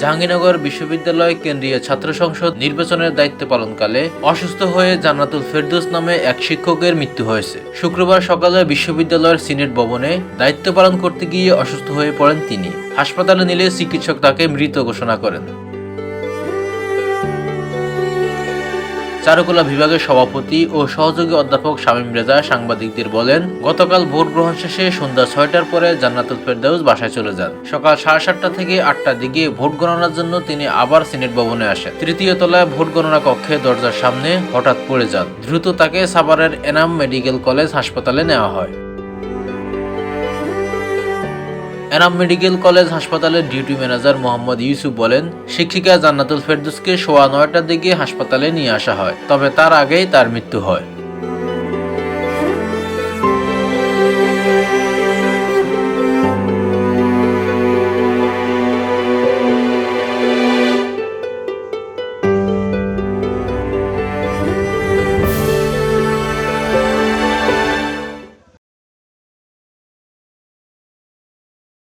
জাহাঙ্গীরনগর বিশ্ববিদ্যালয় কেন্দ্রীয় ছাত্র সংসদ নির্বাচনের দায়িত্ব পালনকালে অসুস্থ হয়ে জান্নাতুল ফেরদোস নামে এক শিক্ষকের মৃত্যু হয়েছে। শুক্রবার সকালে বিশ্ববিদ্যালয়ের সিনেট ভবনে দায়িত্ব পালন করতে গিয়ে অসুস্থ হয়ে পড়েন তিনি। হাসপাতালে নিলে চিকিৎসক তাকে মৃত ঘোষণা করেন। চারুকলা বিভাগের সভাপতি ও সহযোগী অধ্যাপক শামীম রেজা সাংবাদিকদের বলেন, গতকাল ভোট গ্রহণ শেষে সন্ধ্যা ছয়টার পরে জান্নাতুল ফেরদাউস বাসায় চলে যান। সকাল সাড়ে সাতটা থেকে আটটার দিকে ভোট গণনার জন্য তিনি আবার সিনেট ভবনে আসেন। তৃতীয় তলায় ভোট গণনা কক্ষে দরজার সামনে হঠাৎ পড়ে যান। দ্রুত তাকে সাভারের এনাম মেডিকেল কলেজ হাসপাতালে নেওয়া হয়। এনাম মেডিকেল কলেজ হাসপাতালের ডিউটি ম্যানেজার মোহাম্মদ ইউসুফ বলেন, শিক্ষিকা জান্নাতুল ফেরদুসকে সোয়া নয়টার দিকে হাসপাতালে নিয়ে আসা হয়, তবে তার আগেই তার মৃত্যু হয়।